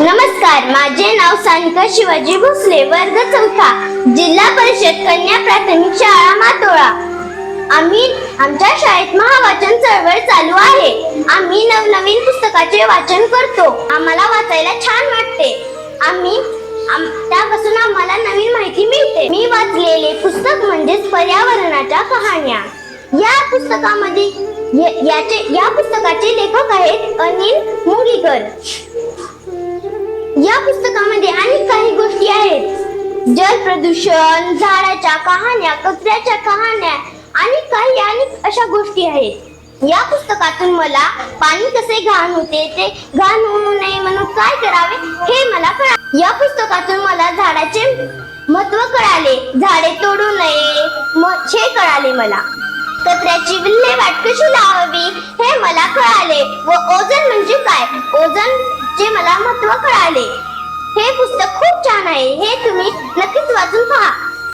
नमस्कार माझे नाव सानिका शिवाजी भोसले वर्ग चौथा जिल्हा परिषद कन्या प्राथमिक शाळा मातोळा. आम्ही आमच्या शाळेत महावाचन चळवळ चालू आहे. आम्ही नवनवीन पुस्तकाचे वाचन करतो. आम्हाला वाचायला छान वाटते. आम्ही आम- त्यापासून आम्हाला नवीन माहिती मिळते. मी वाचलेले पुस्तक म्हणजेच पर्यावरणाच्या कहाण्या. या पुस्तकामध्ये याचे या पुस्तकाचे लेखक आहेत अनिल मुंगीकर या पुस्तकामध्ये अनेक काही गोष्टी आहेत. जल प्रदूषण झाडाच्या कहाण्या कचऱ्याच्या कहाण्या आणि काही अनेक अशा गोष्टी आहेत. या पुस्तकातून मला पाणी कसे घाण होते ते घाण होऊ नये म्हणून काय करावे हे मला कळा या पुस्तकातून मला झाडाचे महत्त्व कळाले. झाडे तोडू नये हे कळाले मला. कचऱ्याची विल्हेवाट कशी लावावी हे मला कळाले. व ओझोन म्हणजे काय? ओझोन जे मला महत्त्व कळाले. हे पुस्तक खूप छान आहे. हे तुम्ही नक्कीच